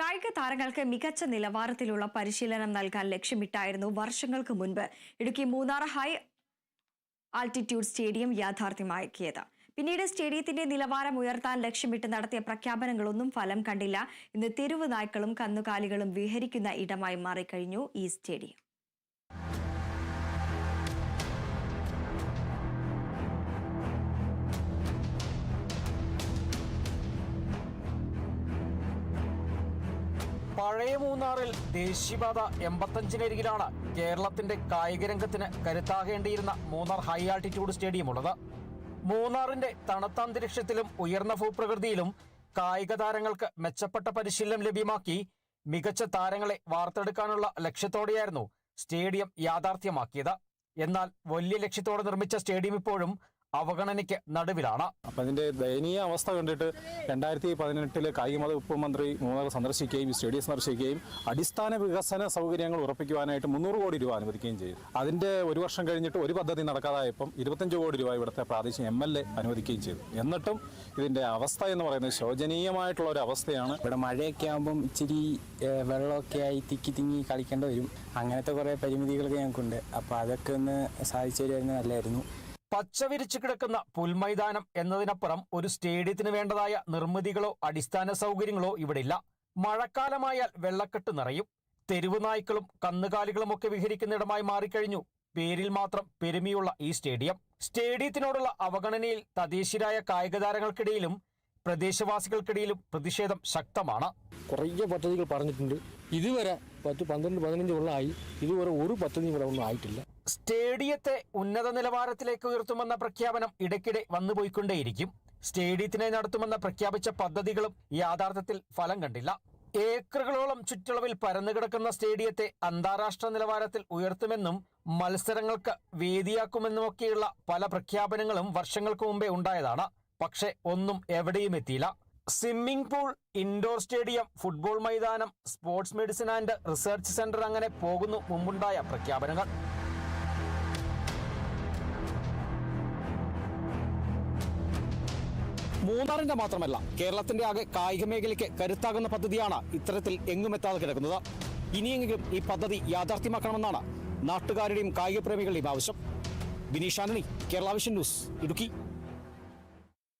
കായിക താരങ്ങൾക്ക് മികച്ച നിലവാരത്തിലുള്ള പരിശീലനം നൽകാൻ ലക്ഷ്യമിട്ടായിരുന്നു വർഷങ്ങൾക്ക് മുൻപ് Idukki Munnar high altitude stadium യാഥാർത്ഥ്യമാക്കിയത്. പിന്നീട് സ്റ്റേഡിയത്തിന്റെ നിലവാരം ഉയർത്താൻ ലക്ഷ്യമിട്ട് നടത്തിയ പ്രഖ്യാപനങ്ങളൊന്നും ഫലം കണ്ടില്ല. ഇന്ന് തെരുവ് നായ്ക്കളും കന്നുകാലികളും വിഹരിക്കുന്ന ഇടമായി മാറിക്കഴിഞ്ഞു ഈ സ്റ്റേഡിയം. പഴയ മൂന്നാറിൽ ദേശീയപാത എൺപത്തഞ്ചിനരികിലാണ് കേരളത്തിന്റെ കായിക രംഗത്തിന് കരുത്താകേണ്ടിയിരുന്ന മൂന്നാർ ഹൈ ആൾട്ടിറ്റ്യൂഡ് സ്റ്റേഡിയം ഉള്ളത്. മൂന്നാറിന്റെ തണുത്ത അന്തരീക്ഷത്തിലും ഉയർന്ന ഭൂപ്രകൃതിയിലും കായിക താരങ്ങൾക്ക് മെച്ചപ്പെട്ട പരിശീലനം ലഭ്യമാക്കി മികച്ച താരങ്ങളെ വാർത്തെടുക്കാനുള്ള ലക്ഷ്യത്തോടെയായിരുന്നു സ്റ്റേഡിയം യാഥാർത്ഥ്യമാക്കിയത്. എന്നാൽ വലിയ ലക്ഷ്യത്തോടെ നിർമ്മിച്ച സ്റ്റേഡിയം ഇപ്പോഴും അവഗണനയ്ക്ക് നടുവിലാണ്. അപ്പൊ അതിന്റെ ദയനീയ അവസ്ഥ കണ്ടിട്ട് രണ്ടായിരത്തി പതിനെട്ടിൽ കായികമത വകുപ്പ് മന്ത്രി മൂന്നാർ സന്ദർശിക്കുകയും സ്റ്റേഡിയം സന്ദർശിക്കുകയും അടിസ്ഥാന വികസന സൗകര്യങ്ങൾ ഉറപ്പിക്കുവാനായിട്ട് മുന്നൂറ് കോടി രൂപ അനുവദിക്കുകയും ചെയ്തു. അതിന്റെ ഒരു വർഷം കഴിഞ്ഞിട്ട് ഒരു പദ്ധതി നടക്കാതായപ്പം ഇരുപത്തഞ്ച് കോടി രൂപ ഇവിടുത്തെ പ്രാദേശിക എം എൽ എ അനുവദിക്കുകയും ചെയ്തു. എന്നിട്ടും ഇതിന്റെ അവസ്ഥ എന്ന് പറയുന്നത് ശോചനീയമായിട്ടുള്ള ഒരു അവസ്ഥയാണ്. ഇവിടെ മഴയൊക്കെ ആകുമ്പം ഇച്ചിരി വെള്ളമൊക്കെ ആയി തിക്കി തിങ്ങി കളിക്കേണ്ടി വരും. അങ്ങനത്തെ കുറേ പരിമിതികളൊക്കെ ഞങ്ങൾക്കുണ്ട്. അപ്പോൾ അതൊക്കെ ഒന്ന് സാധിച്ചു തരുമായിരുന്നു നല്ലതായിരുന്നു. പച്ച വിരിച്ചു കിടക്കുന്ന പുൽമൈതാനം എന്നതിനപ്പുറം ഒരു സ്റ്റേഡിയത്തിന് വേണ്ടതായ നിർമ്മിതികളോ അടിസ്ഥാന സൗകര്യങ്ങളോ ഇവിടില്ല. മഴക്കാലമായാൽ വെള്ളക്കെട്ട് നിറയും. തെരുവ് നായ്ക്കളും കന്നുകാലികളും ഒക്കെ വിഹരിക്കുന്നിടമായി മാറിക്കഴിഞ്ഞു. പേരിൽ മാത്രം പെരുമയുള്ള ഈ സ്റ്റേഡിയം. സ്റ്റേഡിയത്തിനോടുള്ള അവഗണനയിൽ തദ്ദേശീയരായ കായിക താരങ്ങൾക്കിടയിലും പ്രദേശവാസികൾക്കിടയിലും പ്രതിഷേധം ശക്തമാണ്. കുറേ പദ്ധതികൾ പറഞ്ഞിട്ടുണ്ട്. ഇതുവരെ പത്ത് പന്ത്രണ്ട് പതിനഞ്ച് കൊല്ലമായി ഇതുവരെ ഒരു പദ്ധതിയും ഇവിടെ ഒന്നും ആയിട്ടില്ല. സ്റ്റേഡിയത്തെ ഉന്നത നിലവാരത്തിലേക്ക് ഉയർത്തുമെന്ന പ്രഖ്യാപനം ഇടയ്ക്കിടെ വന്നുപോയിക്കൊണ്ടേയിരിക്കും. സ്റ്റേഡിയത്തിനെ നടത്തുമെന്ന പ്രഖ്യാപിച്ച പദ്ധതികളും യാഥാർത്ഥ്യത്തിൽ ഫലം കണ്ടില്ല. ഏക്കറുകളോളം ചുറ്റളവിൽ പരന്നുകിടക്കുന്ന സ്റ്റേഡിയത്തെ അന്താരാഷ്ട്ര നിലവാരത്തിൽ ഉയർത്തുമെന്നും മത്സരങ്ങൾക്ക് വേദിയാക്കുമെന്നുമൊക്കെയുള്ള പല പ്രഖ്യാപനങ്ങളും വർഷങ്ങൾക്ക് മുമ്പേ ഉണ്ടായതാണ്. പക്ഷെ ഒന്നും എവിടെയും എത്തിയില്ല. Swimming pool indoor stadium football മൈതാനം sports medicine and research centre അങ്ങനെ പോകുന്നു മുമ്പുണ്ടായ പ്രഖ്യാപനങ്ങൾ. മൂന്നാറിന്റെ മാത്രമല്ല കേരളത്തിന്റെ ആകെ കായിക മേഖലയ്ക്ക് കരുത്താകുന്ന പദ്ധതിയാണ് ഇത്തരത്തിൽ എങ്ങും എത്താതെ കിടക്കുന്നത്. ഇനിയെങ്കിലും ഈ പദ്ധതി യാഥാർത്ഥ്യമാക്കണമെന്നാണ് നാട്ടുകാരുടെയും കായിക പ്രേമികളുടെയും ആവശ്യം. Bineesh Antony Kerala vision news Idukki.